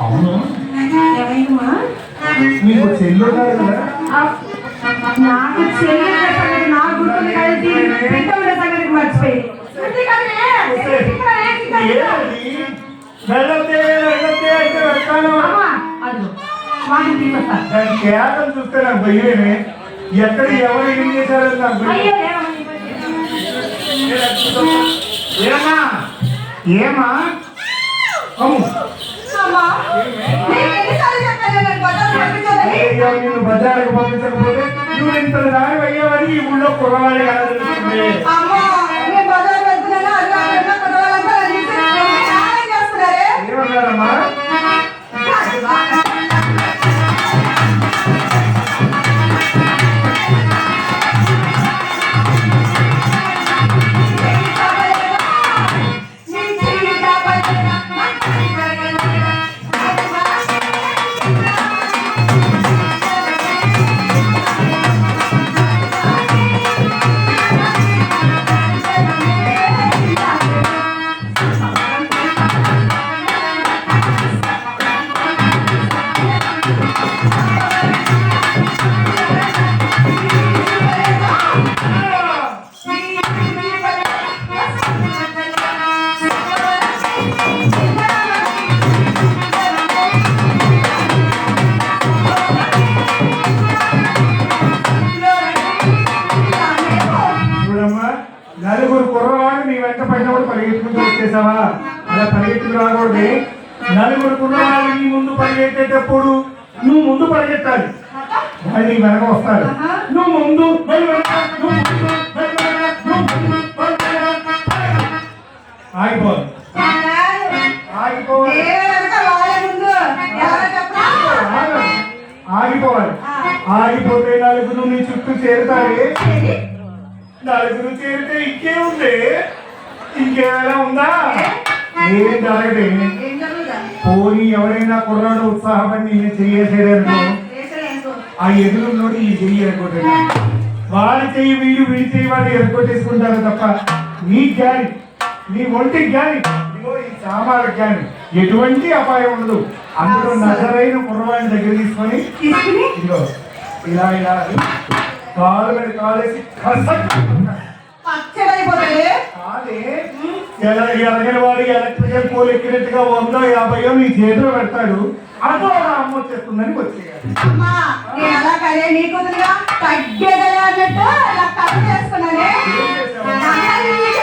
అవును ఏమైందమ్మా మీకు చెల్లి ఉన్నారు కదా నాకు చెల్లెల సంగతి నాకు గుర్తుంది కానీ దీని బిడ్డ ఉన్న సంగతి మర్చిపోయి అంతేకాదు ఇక్కడ ఏంటి ఇక్కడ? ఏది? వెళ్ళొద్దే, వెళ్ళొద్దే అంటే వెళ్తాను. అమ్మా అదిగో వాడిని తీసుకొస్తా దాని కేకలు చూస్తే నాకు భయమే ఎక్కడ ఎవరు ఏం చేశారని నాకు భయం. అయ్యో ఏమని ఏమా ఏమా అమ్ము అమ్మా నేను బజారుకు పంపించకపోతే నువ్వు ఇంత దారి అయ్యేవాడికి ఈ ఊళ్ళో కుర్రవాడి ఎలా తెలుస్తుంది? పరిగెత్తుకుంటూ వచ్చేసావా అలా పరిగెత్తుకు రాకూడదే. నలుగురు కుర్రవాళ్ళు నీ ముందు పరిగెత్తేటప్పుడు నువ్వు ముందు పరిగెత్తాలి. వాళ్ళు నీ వెనక వస్తారు నువ్వు ముందు వాళ్ళు ఆగిపోవాలి. ఆగిపోవాలి. ఆగిపోవాలి. ఆగిపోతే నలుగురు నీ చుట్టూ చేరుతాయి నలుగురు చేరితే ఇంకే ఉండే ఇంకేమైనా ఉందా? ఏం జరగదే. పోనీ ఎవరైనా కుర్రాడు ఉత్సాహపడి నేను చెయ్యేసేదనుకో ఆ ఎదురున్నోడు ఈ చెయ్యి ఎరగొట్టాడు. వాడి చెయ్యి వీడు వీడి చెయ్యి వాడు ఎరగొట్టేసుకుంటారు తప్ప నీ జ్ఞాని నీ ఒంటి జ్ఞాని ఇదిగో ఈ సామాల జ్ఞాని ఎటువంటి అపాయం ఉండదు. అందులో నజరైన కుర్రవాడిని దగ్గర తీసుకొని ఇదిగో ఇలా ఇలా కాలు మీద కాలేసి కసక్ ఎలగని వాడు ఎలక్ట్రికల్ పోల్ ఎక్కినట్టుగా వందో యాభైయో నీ చేతిలో పెడతాడు. అదో అమ్మ వచ్చేస్తుందని వచ్చేయాలి. అన్నట్టు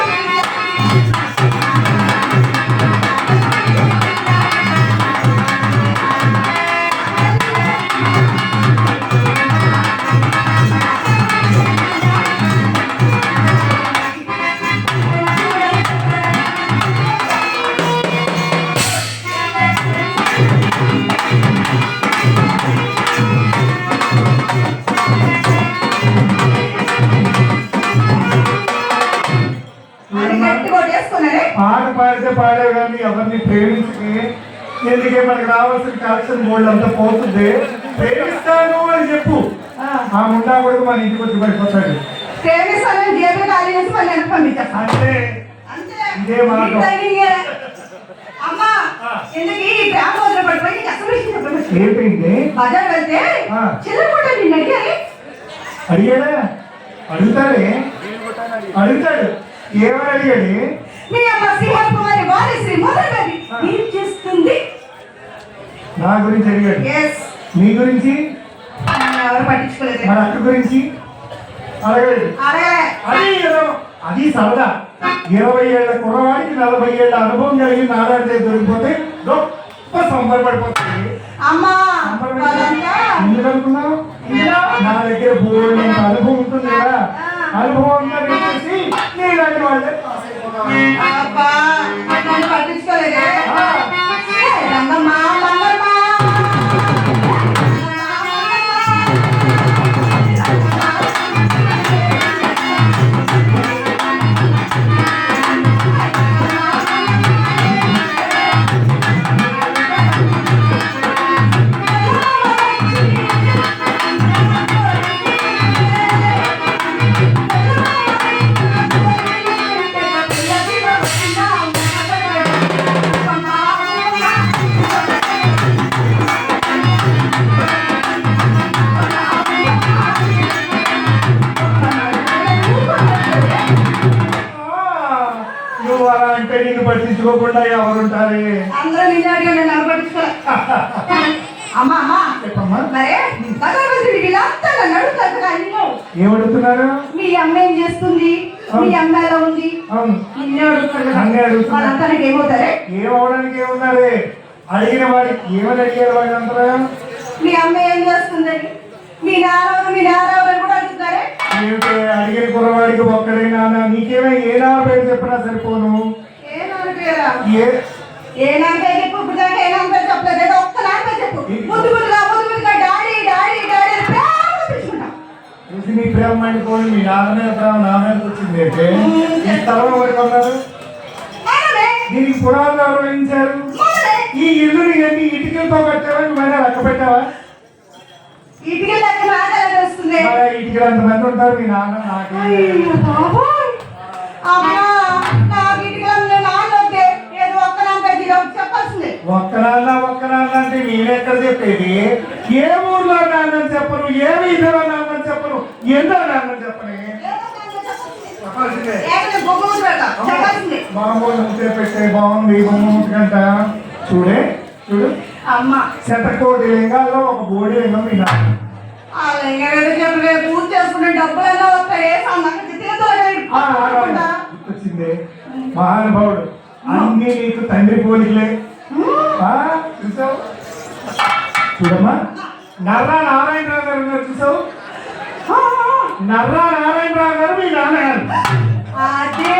ఎందుకే మనకు రావాల్సిన కలెక్షన్ గోల్డ్ అంతా పోతుంది? ప్రేమిస్తాను అని చెప్పు. ఆ. ముండా కొడుకు మన ఇంటికి వచ్చి పడిపోతాడు. ప్రేమిస్తానని జేబులు ఖాళీ చేసి మళ్ళీ వెనక్కి పంపించేస్తాను అంటే అంతే. ఇదే మాట. అమ్మా ఎందుకు ఈ ప్రేమ వదిలి పడిపోయి నీకు అసలు విషయం చెప్పలేదు? ఏంటంటే బజార్ వెళ్తే ఆ. చిల్లర కూడా నిన్ను అడిగారు? అడిగాడా? అడుగుతాడే? అడుగుతాడు. ఏమని అడిగాడు? మీ అమ్మ శ్రీహరి కుమారి నా గురించి అడిగాడు నీ గురించి? మన అక్క గురించి? అడగలేదు అది సరదా. ఇరవై ఏళ్ళ కుర్రవాడికి నలభై ఏళ్ళ అనుభవం కలిగి నాడాడితే దొరికిపోతే గొప్ప సంబరపడిపోతుంది అమ్మా వాళ్ళంతా ఎందుకు అనుకున్నావు? ఇందులో? నా దగ్గర బోర్డు అనుభవం ఉంటుంది కదా. అనుభవం చెప్పేసి నీలాంటి వాళ్ళే పాస్ అయిపోతాను పట్టించుకోలేదే? అవును నిన్నే. నన్నే. వాళ్ళంతా నాకు ఏమవుతారే? ఏమవడానికి ఏమున్నది అడిగిన వాడికి ఏమని అడిగారు వాళ్ళంతా మీ అమ్మ ఏం చేస్తుందని మీ నాన్నవరు మీ నాన్నవరు కూడా అడుగుతారే ఏమిటి? అడిగిన కుర్రవాడికి ఒక్కడే నాన్న నీకేమో ఏ నా పేరు చెప్పినా సరిపోను? ఏ నాన్న పేరా? ఏ? ఏ నాన్న పేరు చెప్పు ఇప్పుడు ఏ నాన్న పేరు చెప్పలేదు. ఒక్క నాన్న పేరు చెప్పు. ప్రేమ మండిపోయి మీ నాన్న మీద ప్రేమ నా మీద వచ్చింది అయితే ఈ స్థలం ఎవరికి మనమే దీనికి పురాణాలు ఎవరు వేయించారు? ఈ ఇల్లుని ఎన్ని ఇటుకలతో కట్టావా? నువ్వు లెక్క పెట్టావా? ఇటుకలు అంతమంది ఉంటారు మీ నాన్న నాకు. నాన్న నాన్న నాన్న నాన్న అంటే నేనెక్కడ చెప్పేది? ఏ ఊర్లో నాన్నని చెప్పను? ఏ వీధిలో నాన్నని చెప్పను ఎందో నాన్నని చెప్పని ఏదో నాన్న చెప్పాల్సిందే. చెప్పాల్సిందే ఏదో బొమ్మ ముందు పెడతా చెప్పాల్సిందే మామూలు బాగుంది బొమ్మ ముట్టుకంట చూడే చూడు. అమ్మా. శతకోటి లింగాల్లో ఒక బోడి లింగం మీ నాన్న అలా ఇంకేదో చెప్పి రేపు పూజ చేసుకుంటే డబ్బులు ఎలా వస్తాయి? ఆ, ఆ, ఆ, గుర్తొచ్చింది. మహానుభావుడు అన్ని నీకు తండ్రి పోలికలే. ఆ, చూసావు? చూడమ్మా. నర్రా నారాయణరావు గారు ఉన్నారు చూసావు నర్రా నారాయణరావు గారు మీ నాన్నగారు. అదే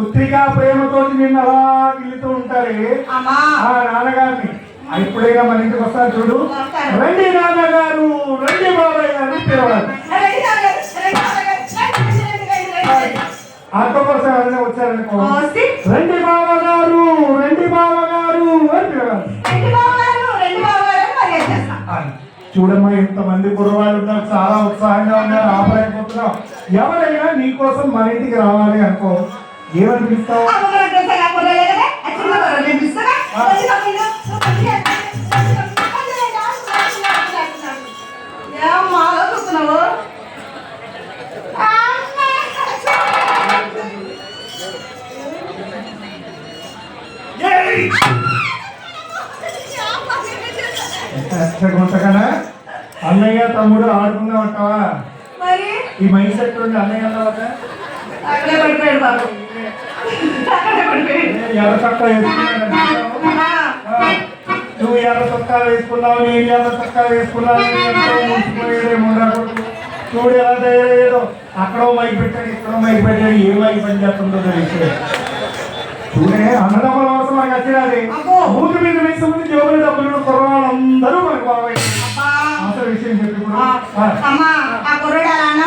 పుత్రికా ప్రేమతోటి నిన్ను అలా గిల్లుతూ ఉంటారు. ఆ నాన్నగారిని. ఎప్పుడైనా మన ఇంటికి వస్తారు చూడు. రండి నాన్నగారు రండి బాబాయ్ గారు పిలవాలి. రెడీ తాగండి, రెడీ తాగండి, ready, ready, ready, ready, ready. అంత కోసం ఎవరైనా వచ్చారనుకో. రండి అని పిలవాలి. రెండు రెండు బావగారు అని. అని. చూడమ్మా ఇంతమంది కుర్రవాళ్ళు ఉన్నారు. చాలా ఉత్సాహంగా ఉన్నారు. ఆపలేకపోతున్నాం. ఎవరైనా నీకోసం మన ఇంటికి రావాలి అనుకో. ఏమని పిలుస్తావు? అన్నయ్య తమ్ముడు ఆడుకుందాం అంటావా ఈ మైండ్ సెట్ ఉండి అన్నయ్య అన్నావా అక్కడే పడిపోయాడు బాబు ఎర్ర చొక్కా నువ్వు ఎర్ర చొక్కా వేసుకున్నావు నేను ఎర్ర చొక్కా వేసుకున్నాను. నేను ఎంతో మురిసిపోయాడేమో నా కొడుకు. చూడు ఎలా తయారయ్యాడో. అక్కడో మైక్ పెట్టాడు ఇక్కడో మైక్ పెట్టాడు. ఏ మైక్ పని చేస్తుందో తెలియదు చూడే అన్నదమ్ముల అవసరం మనకు వచ్చినది. ఊరి మీద వేసే ముందు జోబులు డబ్బులు కుర్రవాళ్ళందరూ మనకు అబ్బా. అసలు విషయం చెప్పి. అమ్మా ఆ. కుర్రోడు అలా అన్నా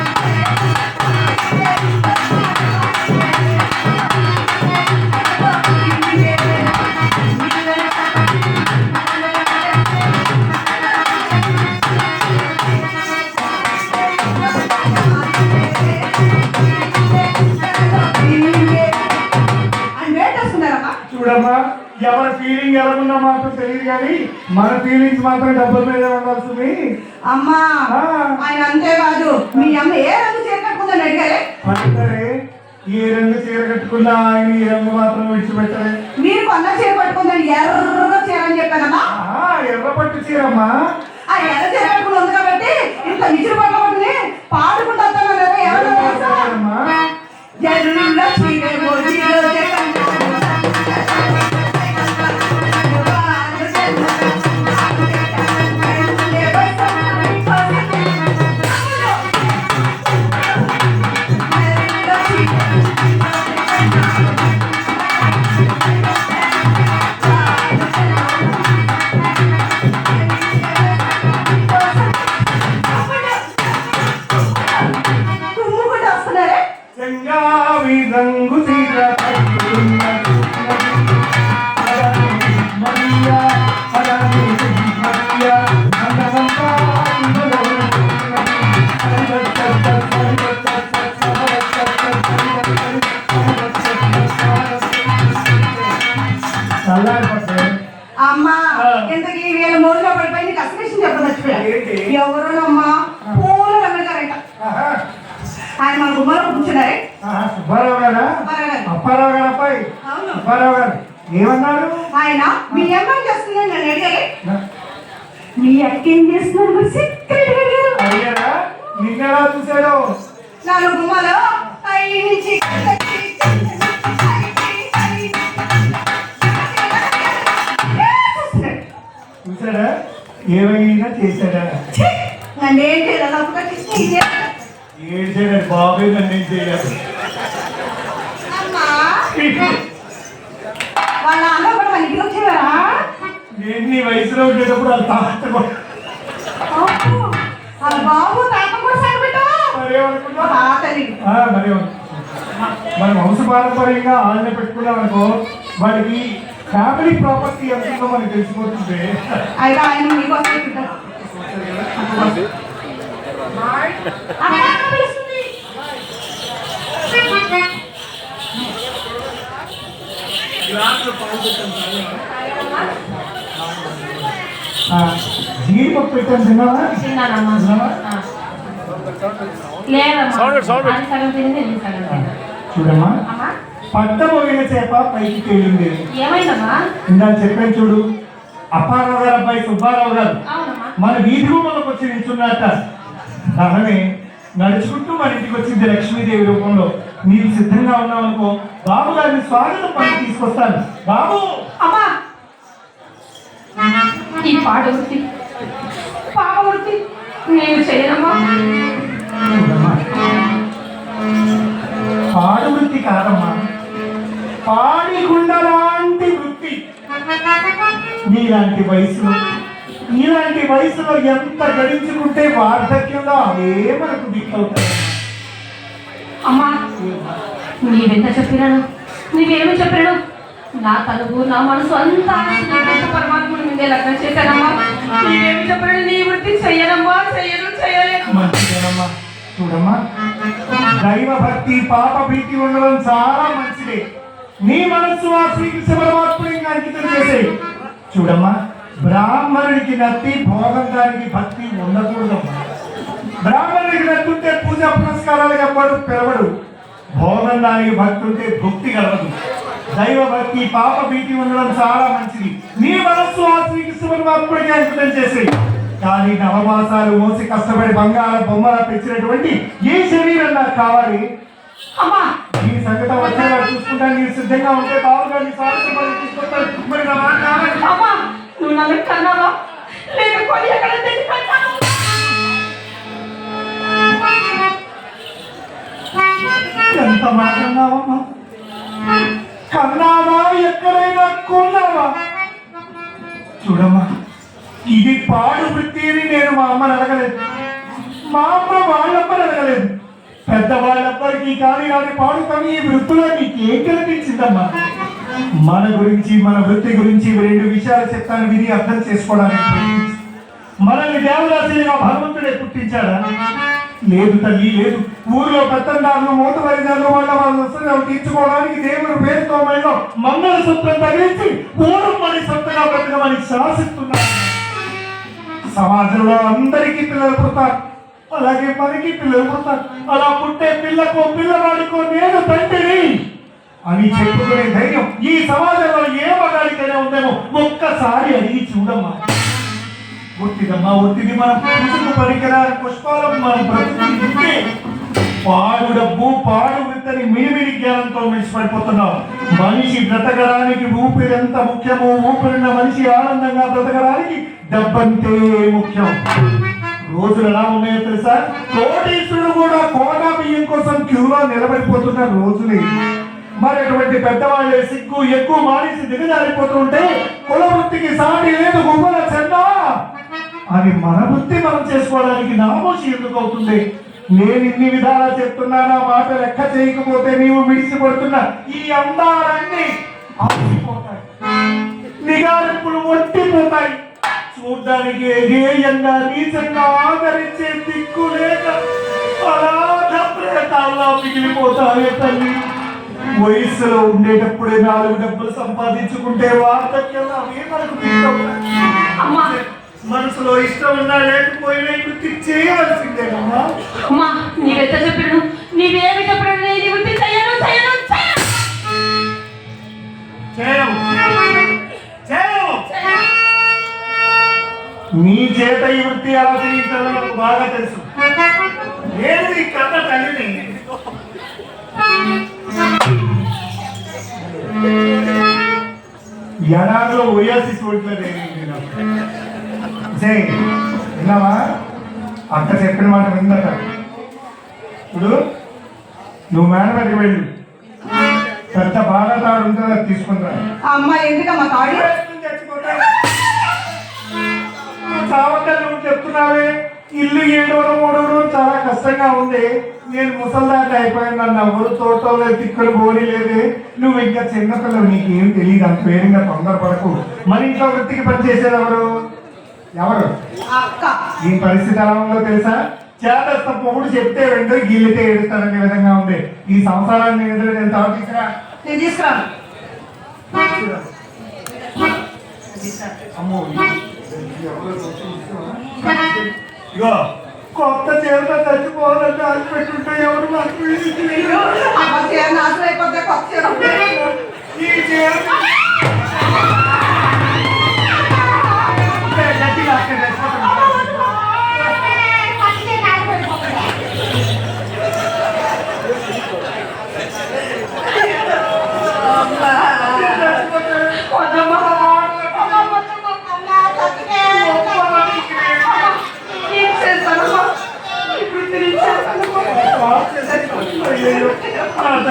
ఎవరి ఫీలింగ్ ఎలా ఉన్నా మాత్రం తెలియదు కానీ మన ఫీలింగ్స్ మాత్రం డబ్బుల మీద ఉండాల్సింది. అమ్మా. ఆయన అంతేకాదు మీ అమ్మ ఏ రంగు చీర కట్టుకుందని అడిగారే? అందుకనే ఈ రంగు చీర కట్టుకున్న ఆయన ఈ రంగు మాత్రం విడిచిపెట్టాలి. మీరు కొన్న చీర పట్టుకుందని ఎర్ర చీర అని చెప్పానమ్మా. ఎర్ర పట్టు చీరమ్మా. ఆ ఎర్ర చీర కట్టుకుని ఉంది కాబట్టి ఇంత విచిరు పట్టుకుని పాడుకుంటూ ఎవరు తెలుసా? 好点儿 చూశాడా ఏమైనా చేశాడా. ఏడ్చాడు బాబే నన్ను ఏం చేయాలి? నేను నీ వయసులో ఉండేటప్పుడు వాళ్ళ తాత మరి వంశ పారంపర్యంగా ఆళ్ళని పెట్టుకున్నాం అనుకో వాడికి ఫ్యామిలీ ప్రాపర్టీ ఎంతుందో మనకి తెలిసిపోతుంది అయితే ఆయన మీకోసం పెట్టారు అమ్మ, అమ్మ పిలుస్తుంది. ఆ, జీడిపప్పు పెట్టాను తిన్నావా తిన్నానమ్మా తిన్నావా? ఆ. లేదమ్మా అది సగం తింది ఇది సగం తిన్నా చూడమ్మా అమ్మా పట్టబోయిన చేప పైకి తేలింది. ఇందాక చెప్పాను చూడు అప్పారావు గారు అబ్బాయి సుబ్బారావు గారు మన వీధి గుమ్మలకు వచ్చి నిల్చున్నట్ట అలానే నడుచుకుంటూ మన ఇంటికి వచ్చింది లక్ష్మీదేవి రూపంలో. నీవు సిద్ధంగా ఉన్నావు అనుకో బాబు గారిని స్వాగతం పని తీసుకొస్తాను. బాబు! అమ్మా! ఈ పాట వృత్తి పాప వృత్తి నేను చేయనమ్మా. పాడు వృత్తి కాదమ్మా. పాడి లాంటి వృత్తి. నీలాంటి వయసులో నీలాంటి వయసులో ఎంత గడించుకుంటే వార్ధక్యంలో అవే మనకు దిక్కవుతాయి. అమ్మా నీవెంత చెప్పినాను? నీవేమి చెప్పాను నా తలుపు నా మనసు అంతా పరమాత్ముడి మీదే లగ్నం చేశానమ్మా. నీవేమి చెప్పాను నీ వృత్తి చెయ్యనమ్మా చెయ్యను చెయ్యలేను. మంచిదేనమ్మా. చూడమ్మా. దైవ భక్తి పాప భీతి ఉండడం చాలా మంచిదే. నీ మనస్సు ఆ శ్రీకృష్ణ పరమాత్ముడికి అంకితం చేసే చూడమ్మా బ్రాహ్మణుడికి నత్తి భోగం దానికి భక్తి ఉండకూడదమ్మా. బ్రాహ్మణుడికి నత్తుంటే పూజ పురస్కారాలు ఎవ్వడు పిలవడు. భోగం దానికి భక్తి ఉంటే భక్తి కలవదు దైవ భక్తి పాప భీతి ఉండడం చాలా మంచిది. నీ మనస్సు ఆ శ్రీకృష్ణ పరమాత్ముడికి అంకితం చేసే కానీ నవమాసాలు మోసి కష్టపడి బంగార బొమ్మల పెంచినటువంటి ఏ శరీరం నాకు కావాలి. అమ్మా! ఈ సంగతి వచ్చేలా చూసుకుంటా నీవు సిద్ధంగా ఉంటే బాబుగా నీ పలికి తీసుకొస్తాను. మరి నా మాట కావాలి. అమ్మా! నువ్వు నన్ను కన్నావా? లేకపోతే ఎక్కడ తెచ్చి కట్టాను ఎంత మాట అన్నావమ్మా? కన్నావా? ఎక్కడైనా కొన్నావా? చూడమ్మా ఇది పాడు వృత్తి అని నేను మా అమ్మని అడగలేదు. మా అమ్మ వాళ్ళమ్మని అడగలేదు. పెద్దవాళ్ళెవ్వరికి కానీ కానీ పాడుతాను ఈ వృత్తిలో నీకేం కనిపించిందమ్మా? మన గురించి మన వృత్తి గురించి రెండు విషయాలు చెప్తాను విని అర్థం చేసుకోవడానికి మనల్ని దేవదాసులుగా భగవంతుడే పుట్టించాడా? లేదు తల్లి లేదు. ఊర్లో పెత్తందారులు మూత పరిదారులు వాళ్ళ వాళ్ళ తీర్చుకోవడానికి దేవుడు పేరుతో మెడలో మంగళ సూత్రం తగిలించి మన సొంతగా బ్రతకమని శాసిస్తున్నారు. సమాజంలో అందరికీ పిల్లలు పుడతారు. అలాగే మనకి పిల్లలు పుడతారు అలా పుట్టే పిల్లకు పిల్లవాడికో నేను తండ్రిని అని చెప్పుకునే ధైర్యం ఈ సమాజంలో ఏ మగాడికైనా ఉందేమో ఒక్కసారి అడిగి చూడమ్మా. ఒత్తిదమ్మా ఒత్తిది మన పుట్టుకు పరికరాల పుష్పాలం మనం బ్రతుకుతుంటే పాడు డబ్బు పాడు విత్తని మిడిమిడి జ్ఞానంతో మిడిచిపడిపోతున్నాం మనిషి బ్రతకడానికి ఊపిరి ఎంత ముఖ్యమో ఊపిరిన మనిషి ఆనందంగా బ్రతకడానికి డబ్బంతే ముఖ్యం. రోజులు ఎలా ఉన్నాయో తెలుసా? కోటీశ్వరుడు కూడా కోటా బియ్యం కోసం క్యూలో నిలబడిపోతున్న రోజులు మరి అటువంటి పెద్దవాళ్ళే సిగ్గు ఎక్కువ మానేసి దిగజారిపోతుంటే కుల వృత్తికి సాటి లేదు గుమ్మల చెన్నా అని మన వృత్తి మనం చేసుకోవడానికి నామోషి ఎందుకు అవుతుంది? నేను ఇన్ని విధాలా చెప్తున్నానా మాట లెక్క చేయకపోతే నీవు విడిచిపడుతున్న ఈ అందాలన్నీ ఆగిపోతాయి. నిగారింపులు ఒట్టిపోతాయి చూడ్డానికి ఎగేయంగా నీచంగా ఆదరించే దిక్కు లేక అనాథ ప్రేతాల్లో మిగిలిపోతావే తల్లి. వయసులో ఉండేటప్పుడే నాలుగు డబ్బులు సంపాదించుకుంటే వార్ధక్యం అవే మనకు మనసులో ఇష్టం ఉన్నా లేకపోయినా వృత్తి చేయవలసిందేనమ్మా నీవెంత చెప్పాను నీవేమి చెప్పాను చేత ఈ ఎలా చేయించాలో నాకు బాగా తెలుసు. నేను ఈ కథ తల్లిని ఎడారిలో ఓయాసి విన్నావా? అక్క చెప్పిన మాట విందట. ఇప్పుడు నువ్వు మేడం దగ్గరికి వెళ్ళు. పెద్ద బాగా తాడు ఉంటుందా తీసుకుంటా అమ్మ ఎందుకమ్మా తాడు? చావకల్ నువ్వు చెప్తున్నావే? ఇల్లు ఏడవడం మూడవడం చాలా కష్టంగా ఉంది. నేను ముసల్దాన్ని అయిపోయాను నన్ను ఎవరు లేదు తిక్కలు బోని లేదు నువ్వు ఇంకా చిన్నపిల్లలు నీకేం తెలియదు అంత వేరంగా తొందరపడకు. మన ఇంట్లో వృత్తికి పనిచేసేది ఎవరు? ఎవరు? అక్క. ఈ పరిస్థితి ఎలా ఉందో తెలుసా? చేతస్థ పొగుడు చెప్తే వెంటనే గిల్లితే ఏడుస్తాననే విధంగా ఉంది. ఈ సంసారాన్ని ఎదురు నేను తావు తీసుకురా. నేను తీసుకురాను. అమ్మో ఇగో కొత్త చీరతో చచ్చిపోవాలంటే అది పెట్టుంటే ఎవరు నాకు తెలియదు. అమ్మ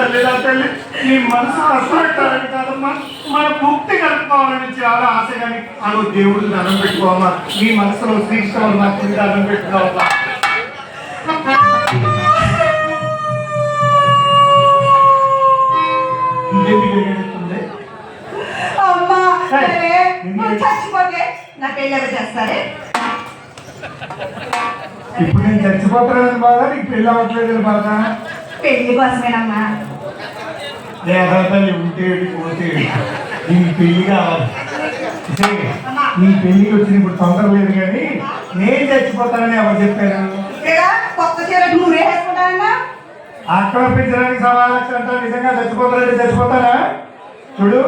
నా తల్లి నా మనసు కష్టపెట్టాలని కాదమ్మా మన భక్తి కలుపుకోవాలని చాలా ఆశ కానీ అను దేవుడు దండం పెట్టుకోవాలా నీ మనసులో శ్రీకృష్ణ నాకు దండం చేస్తారే? ఇప్పుడు నేను చచ్చిపోతానని బాధ నీకు పెళ్ళి అవ్వట్లేదని బాధ? పెళ్ళి కోసమేనమ్మా. దేవతలు ఉంటే పోతే నీకు పెళ్ళి కావాలి నీ పెళ్ళికి వచ్చిన ఇప్పుడు తొందర లేదు కానీ నేను చచ్చిపోతానని ఎవరు చెప్పారు? కొత్త చీర నువ్వే అంట నిజంగా చచ్చిపోతానంటే చచ్చిపోతానా చూడు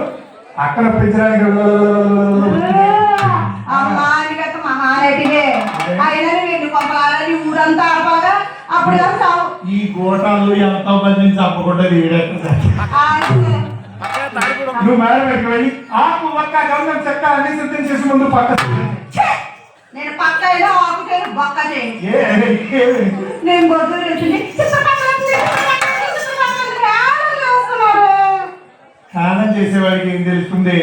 అయినా ఎన్ని కొంపలాలని ఊరంతా ఆడపాగా? అప్పుడు ఈ గోటాలు ఎంతో మందిని చంపకుండా నువ్వు మేడం దగ్గరికి వెళ్ళి? ఆకు ఒక్క గమనం చెక్క అన్ని సిద్ధం చేసి ముందు పక్క! నేను పక్క అయినా ఆకు చేయను బొక్క చేయను ఏ ఏ- నేను బొద్దు స్నానం చేసేవాడికి ఏం తెలుస్తుంది?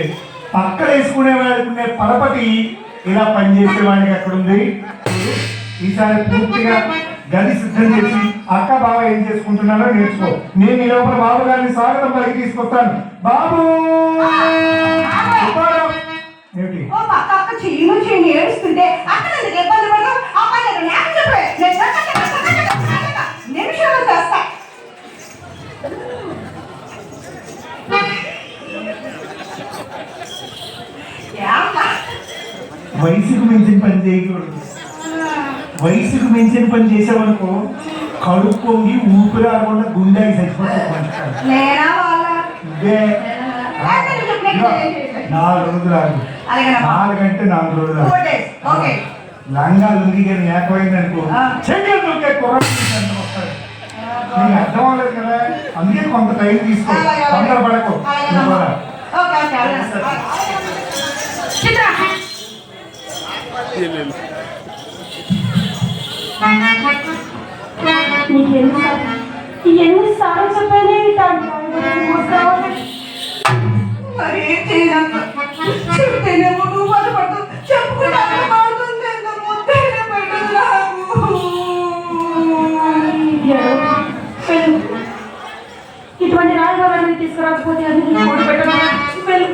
పక్కన వేసుకునే వాడికి ఉండే పరపతి ఇలా పనిచేసే వాడికి ఎక్కడుంది? ఈసారి పూర్తిగా గది సిద్ధం చేసి అక్క బావ ఏం చేసుకుంటున్నారో నేర్చుకో. నేను ఈ లోపల బాబు గారిని స్వాగతం పలికి తీసుకొస్తాను. బాబు. ఏమిటి? ఓ అక్క ఏడుస్తుంటే ఇబ్బంది చెప్పే నేను నిమిషంలో చేస్తా? వయసుకు మించిన పని చేయకూడదు. వయసుకు మించిన పని చేసావనుకో కడుపు పొంగి ఊపిరి ఆడకుండా గుండె. నాలుగు రోజులు అలాగేనమ్మా నాలుగంటే నాలుగు రోజులు లంగా లుంగి కానీ ఏకమైంది అనుకో కుర్రాడు ఎంత వస్తాడు. నీకు అర్థం అవ్వలేదు కదా? అందుకే కొంత టైం తీసుకో. తొందర పడకు. చిత్ర. నీకు ఎన్నిసార్లు ఎన్నిసార్లు చెప్పానే మరి ఏం చేయలేక చెప్తేనేమో నువ్వు బాధపడుతూ చెప్పుకుంటే మారుతుంది ముద్దైనా పెట్టదు ఇటువంటి రాజభవనాన్ని తీసుకురాకపోతే అది నీకు కూడి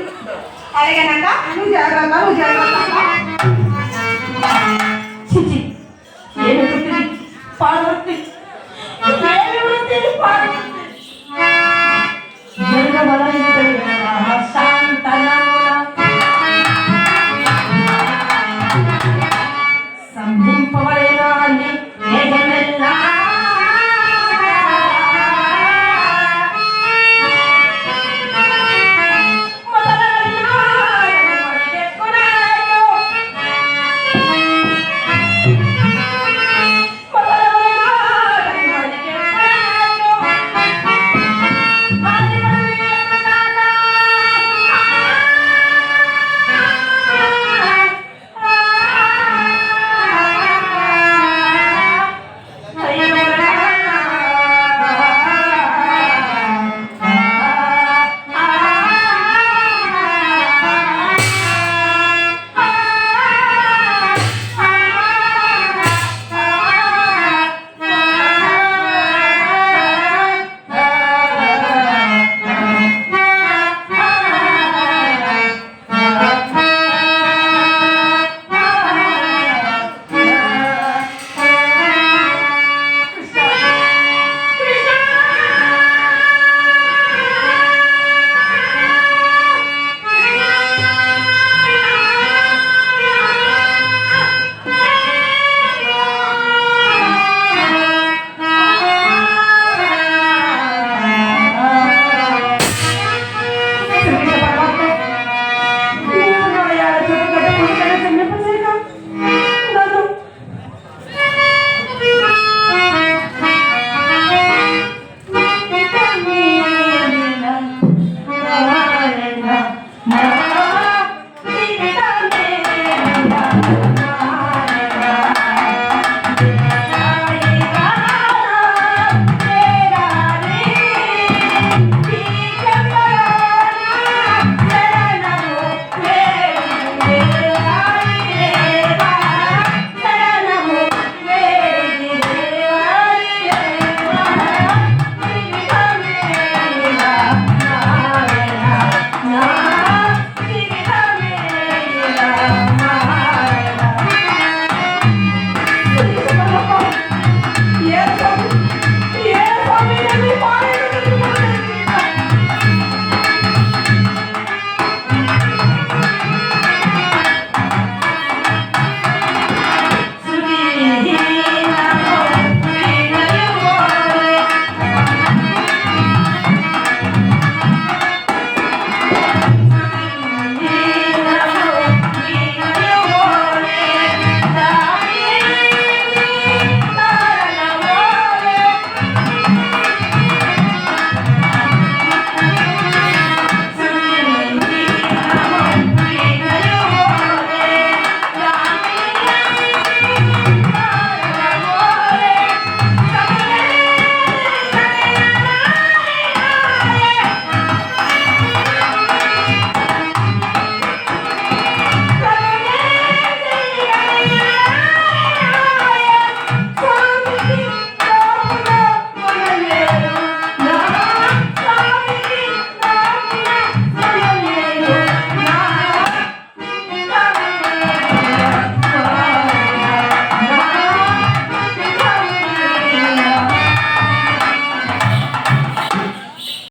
నువ్వు జాగ్రత్త నువ్వు జాగ్రత్త.